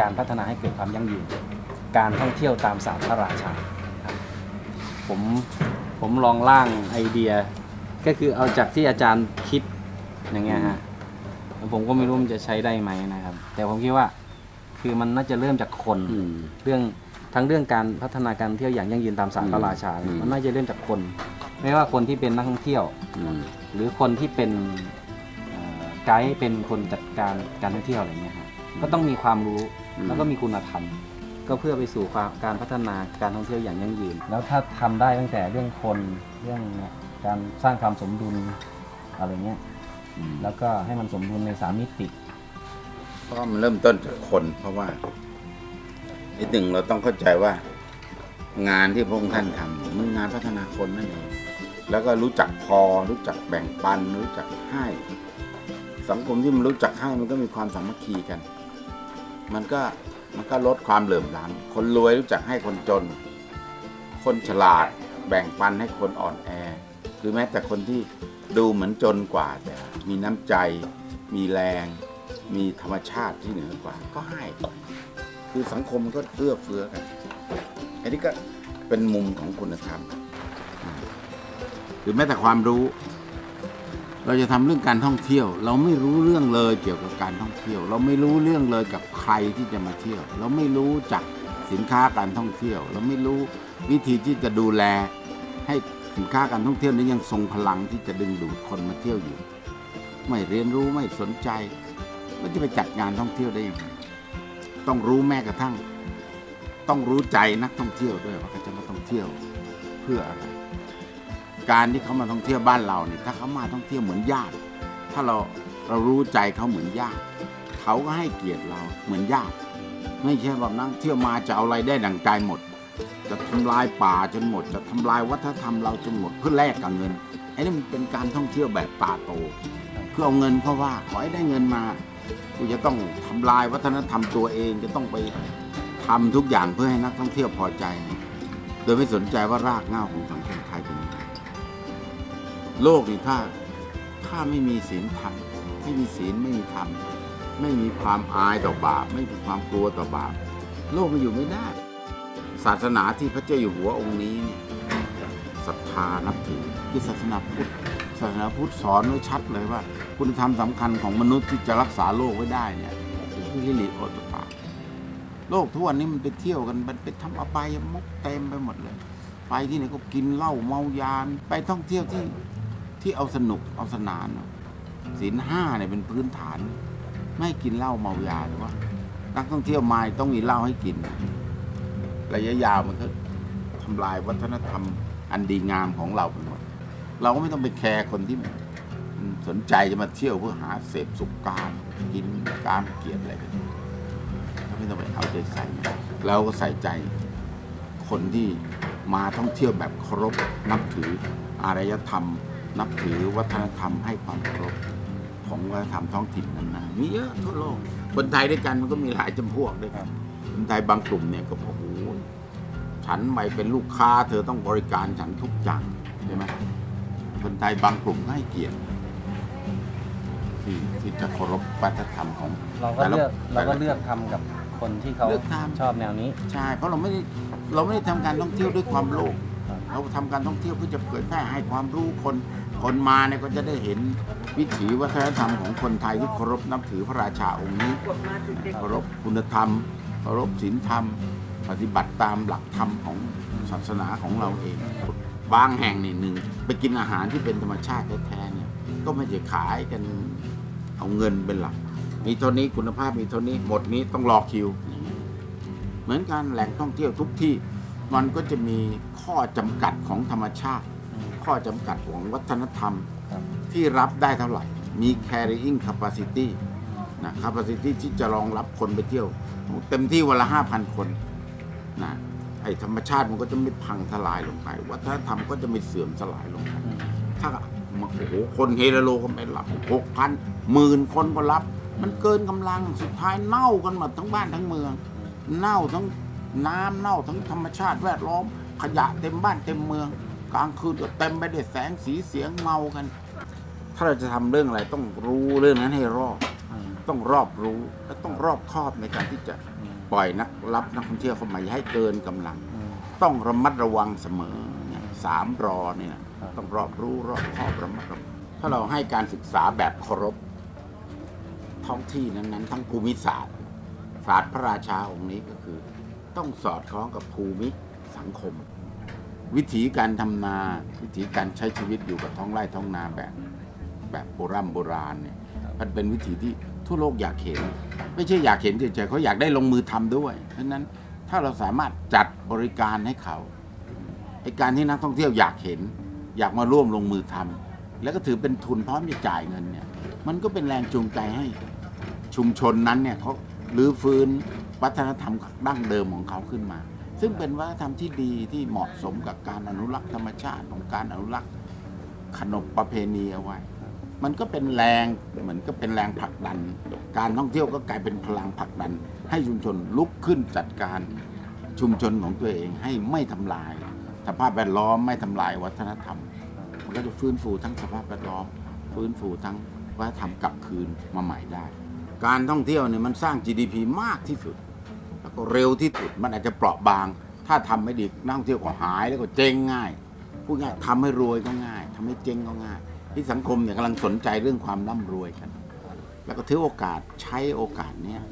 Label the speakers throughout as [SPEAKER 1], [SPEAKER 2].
[SPEAKER 1] การพัฒนาให้เกิดความยั่งยืน การท่องเที่ยวตามศาสตร์พระราชาครับผมผมลองร่างไอเดีย ก็คือเอาจากที่อาจารย์คิดอย่างเงี้ยฮะแล้วผมก็ไม่รู้มันจะใช้ได้ไหมนะครับ แต่ผมคิดว่าคือมันน่าจะเริ่มจากคน
[SPEAKER 2] อืม
[SPEAKER 1] เรื่องทั้งเรื่องการพัฒนาการเที่ยวอย่างยั่งยืนตามศาสตร์พระราชา
[SPEAKER 2] อืม
[SPEAKER 1] มันน่าจะเริ่มจากคน ไม่ว่าคนที่เป็นนักท่องเที่ยว
[SPEAKER 2] อืม
[SPEAKER 1] หรือคนที่เป็นเอ่อไกด์เป็นคนจัดการการท่องเที่ยวอะไรเงี้ยฮะก็ต้องมีความรู้
[SPEAKER 2] อืม
[SPEAKER 1] แล้วก็มีคุณธรรม ก็เพื่อไปสู่ความการพัฒนาการท่องเที่ยวอย่างยั่งยืน แล้วถ้าทำได้ตั้งแต่เรื่องคนเรื่องเนี่ยการสร้างความสมดุลอะไรเงี้ย
[SPEAKER 2] อืม
[SPEAKER 1] แล้วก็ให้มันสมดุลในสามมิติ
[SPEAKER 2] เพราะมันเริ่มต้นจากคน เพราะว่าอีกหนึ่งเราต้องเข้าใจว่า งานที่พระองค์ท่านทำมันงานพัฒนาคนนั่นเองแล้วก็รู้จักพอ รู้จักแบ่งปัน รู้จักให้ สังคมที่มันรู้จักให้มันก็มีความสามัคคีกัน มันก็มันก็ลดความเหลื่อมล้ำคนรวยรู้จักให้คนจน คนฉลาดแบ่งปันให้คนอ่อนแอ คือแม้แต่คนที่ดูเหมือนจนกว่าแต่มีน้ำใจ มีแรง มีธรรมชาติที่เหนือกว่า ก็ให้ คือสังคมก็เอื้อเฟื้อกัน อันนี้ก็เป็นมุมของคุณธรรมอืมหรือแม้แต่ความรู้ เราจะทำเรื่องการท่องเที่ยว เราไม่รู้เรื่องเลยเกี่ยวกับการท่องเที่ยว เราไม่รู้เรื่องเลยกับใครที่จะมาเที่ยว เราไม่รู้จักสินค้าการท่องเที่ยว เราไม่รู้วิธีที่จะดูแล ให้สินค้าการท่องเที่ยวนี้ยังทรงพลังที่จะดึงดูดคนมาเที่ยวอยู่ ไม่เรียนรู้ไม่สนใจแล้วจะไปจัดงานท่องเที่ยวได้ยังไงต้องรู้แม้กระทั่ง ต้องรู้ใจนักท่องเที่ยวด้วยว่าเขาจะมาท่องเที่ยวเพื่ออะไร การที่เขามาท่องเที่ยวบ้านเราเนี่ยถ้าเขามาท่องเที่ยวเหมือนญาติ ถ้าเราเรารู้ใจเขาเหมือนญาติเขาก็ให้เกียรติเราเหมือนญาติ ไม่ใช่แบบนั่งเที่ยวมาจะเอาอะไรได้ดั่งใจหมด จะทำลายป่าจนหมด จะทำลายวัฒนธรรมเราจนหมดเพื่อแลกกับเงินไอ้นี่มันเป็นการท่องเที่ยวแบบตาโตเพื่อเอาเงินเขาะว่าขอให้ได้เงินมากูจะต้องทำลายวัฒนธรรมตัวเองจะต้องไปทำทุกอย่างเพื่อให้นักท่องเที่ยวพอใจ โดยไม่สนใจว่ารากเหง้าของสังค โลกนี่ถ้าถ้าไม่มีศีลธรรมไม่มีศีลไม่มีธรรมไม่มีความอายต่อบาป ไม่มีความกลัวต่อบาป โลกมันอยู่ไม่ได้ ศาสนาที่พระเจ้าอยู่หัวองค์นี้เนี่ยศรัทธานับถือคือศาสนาพุทธศาสนาพุทธสอนไว้ชัดเลยว่า คุณธรรมสำคัญของมนุษย์ที่จะรักษาโลกไว้ได้เนี่ยคือฮิริโอตปาโลกทุกวันนี้มันไปเที่ยวกันมันไปทำอบายมุกเต็มไปหมดเลย ไปที่ไหนก็กินเหล้าเมายาไปท่องเที่ยวที่ ที่เอาสนุกเอาสนานศีลห้าเนี่ยเป็นพื้นฐาน ไม่กินเหล้าเมายาหรือว่า นักท่องเที่ยวมาต้องมีเหล้าให้กิน ระยะยาวมันก็ทำลายวัฒนธรรม อันดีงามของเราไปหมดเราก็ไม่ต้องไปแคร์คนที่สนใจจะมาเที่ยวเพื่อหาเสพสุขการกินการเกลียดอะไรกันไม่ต้องไปเอาใจใส่เราก็ใส่ใจคนที่มาท่องเที่ยวแบบเคารพนับถืออารยธรรม นับถือวัฒนธรรมให้ความเคารพของวัฒนธรรมท้องถิ่นนั้นนะมีเยอะทั่วโลกคนไทยด้วยกันมันก็มีหลายจำพวกด้วยครับคนไทยบางกลุ่มเนี่ยก็บอกโอ้โหฉันไม่เป็นลูกค้า เธอต้องบริการฉันทุกอย่างใช่ไหมคนไทยบางกลุ่มก็ให้เกียรติที่ที่จะเคารพวัฒนธรรมของ
[SPEAKER 1] เราก็
[SPEAKER 2] แต่ละ
[SPEAKER 1] เลือกเราก็
[SPEAKER 2] แต่ละ
[SPEAKER 1] เลือกทำกับคนที่เขา
[SPEAKER 2] เลือกทำ
[SPEAKER 1] ชอบแนวนี้
[SPEAKER 2] ใช่ เพราะเราไม่ได้เราไม่ได้ทำการท่องเที่ยวด้วยความโลภเราทำการท่องเที่ยวเพื่อจะเผยแพร่ให้ความรู้คน คนมาเนี่ยก็จะได้เห็นวิถีวัฒนธรรมของคนไทยที่เคารพนับถือพระราชาองค์นี้เคารพคุณธรรมเคารพศีลธรรม ปฏิบัติตามหลักธรรมของศาสนาของเราเองบางแห่งนี่หนึ่งไปกินอาหารที่เป็นธรรมชาติแท้ๆเนี่ยก็ไม่จะขายกันเอาเงินเป็นหลัก มีเท่านี้คุณภาพมีเท่านี้หมดนี้ต้องรอคิวเงี้ยเหมือนกันแหล่งท่องเที่ยวทุกที่มันก็จะมีข้อจำกัดของธรรมชาติ ข้อจำกัดของวัฒนธรรม
[SPEAKER 1] ครับ
[SPEAKER 2] ที่รับได้เท่าไหร่ มี carrying capacity นะ capacity ที่จะรองรับคนไปเที่ยว เต็มที่วันละห้าพันคนนะไอ้ธรรมชาติมันก็จะไม่พังทลายลงไป วัฒนธรรมก็จะไม่เสื่อมสลายลงไป
[SPEAKER 1] อืม
[SPEAKER 2] ถ้ามาโอ้โหคนเฮโลก็ไม่รับหกพันหมื่นคนก็รับ มันเกินกำลังสุดท้ายเน่ากันหมดทั้งบ้านทั้งเมือง เน่าทั้งน้ำเน่าทั้งธรรมชาติแวดล้อม ขยะเต็มบ้านเต็มเมือง กลางคืนก็เต็มไปด้วยแสงสีเสียงเมากัน ถ้าเราจะทำเรื่องอะไรต้องรู้เรื่องนั้นให้รอบ
[SPEAKER 1] อืม
[SPEAKER 2] ต้องรอบรู้และต้องรอบคอบในการที่จะ
[SPEAKER 1] อืม
[SPEAKER 2] ปล่อยนักรับนักท่องเที่ยวเข้ามาอย่าให้เกินกำลัง
[SPEAKER 1] อืม
[SPEAKER 2] ต้องระมัดระวังเสมอเนี่ยสามรอเนี่ย
[SPEAKER 1] ครับ
[SPEAKER 2] ต้องรอบรู้รอบคอบระมัดระวังถ้าเราให้การศึกษาแบบเคารพท้องที่นั้นๆ ทั้งภูมิศาสตร์ ศาสตร์พระราชาองค์นี้ก็คือ ต้องสอดคล้องกับภูมิสังคม วิถีการทำนา วิถีการใช้ชีวิตอยู่กับท้องไร่ท้องนาแบบ แบบโบราณโบราณเนี่ยมันเป็นวิถีที่ทั่วโลกอยากเห็น ไม่ใช่อยากเห็นเฉยๆเขาอยากได้ลงมือทำด้วยเพราะนั้นถ้าเราสามารถจัดบริการให้เขาไอการที่นักท่องเที่ยวอยากเห็น อยากมาร่วมลงมือทำแล้วก็ถือเป็นทุนพร้อมจะจ่ายเงินเนี่ย มันก็เป็นแรงจูงใจให้ชุมชนนั้นเนี่ยเขารื้อฟื้นวัฒนธรรมดั้งเดิมของเขาขึ้นมา ซึ่งเป็นวัฒนธรรมที่ดีที่เหมาะสมกับการอนุรักษ์ธรรมชาติของการอนุรักษ์ขนบประเพณีเอาไว้ มันก็เป็นแรงเหมือนก็เป็นแรงผลักดัน การท่องเที่ยวก็กลายเป็นพลังผลักดัน ให้ชุมชนลุกขึ้นจัดการชุมชนของตัวเองให้ไม่ทำลาย สภาพแวดล้อมไม่ทำลายวัฒนธรรม มันก็จะฟื้นฟูทั้งสภาพแวดล้อม ฟื้นฟูทั้งวัฒนธรรมกลับคืนมาใหม่ได้ การท่องเที่ยวเนี่ยมันสร้าง GDP มากที่สุด แล้วก็เร็วที่สุดมันอาจจะเปราะบาง ถ้าทำไม่ดีนักท่องเที่ยวก็หายแล้วก็เจ๊งง่ายพูดง่ายทำให้รวยก็ง่ายทำให้เจ๊งก็ง่าย ที่สังคมเนี่ยกำลังสนใจเรื่องความร่ำรวยกัน แล้วก็ถือโอกาสใช้โอกาสเนี้ย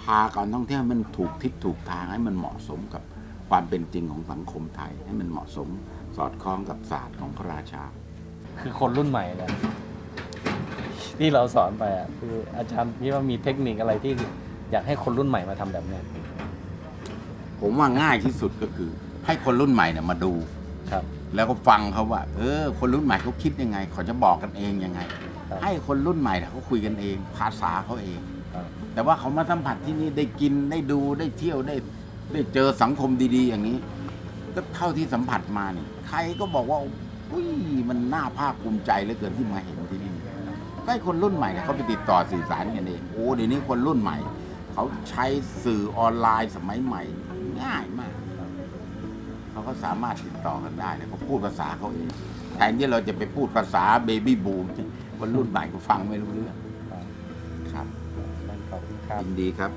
[SPEAKER 2] พาการท่องเที่ยวมันถูกทิศถูกทางให้มันเหมาะสมกับความเป็นจริงของสังคมไทย ให้มันเหมาะสมสอดคล้องกับศาสตร์ของพระราชา
[SPEAKER 1] คือคนรุ่นใหม่เนี่ยที่เราสอนไปอะคืออาจารย์คิดว่ามีเทคนิคอะไรที่ อยากให้คนรุ่นใหม่มาทำแบบเนี้ย
[SPEAKER 2] ผมว่าง่ายที่สุดก็คือ ให้คนรุ่นใหม่เนี่ยมาดู
[SPEAKER 1] ครับ
[SPEAKER 2] แล้วก็ฟังเขาว่า เออ คนรุ่นใหม่เขาคิดยังไงเขาจะบอกกันเองยังไง
[SPEAKER 1] ครับ
[SPEAKER 2] ให้คนรุ่นใหม่เนี่ยเขาคุยกันเอง ภาษาเขาเอง
[SPEAKER 1] ครับ
[SPEAKER 2] แต่ว่าเขามาสัมผัสที่นี่ได้กินได้ดูได้เที่ยวได้ได้เจอสังคมดีๆ อย่างนี้ ก็เท่าที่สัมผัสมาเนี่ยใครก็บอกว่าอุ้ยมันน่าภาคภูมิใจเหลือเกินที่มาเห็นที่นี่ก็ให้คนรุ่นใหม่เนี่ยเขาไปติดต่อสื่อสารกันเองโอ้เดี๋ยวนี้คนรุ่นใหม่ เขาใช้สื่อออนไลน์สมัยใหม่ ง่ายมาก เขาก็สามารถติดต่อกันได้แล้วเขาพูดภาษาเขาเองแทนที่เราจะไปพูดภาษาเบบี้บูมคนรุ่นใหม่ก็ฟังไม่รู้เรื่อง
[SPEAKER 1] ครับ
[SPEAKER 2] ครับ
[SPEAKER 1] ขอบคุณครับ
[SPEAKER 2] ยินดีครับ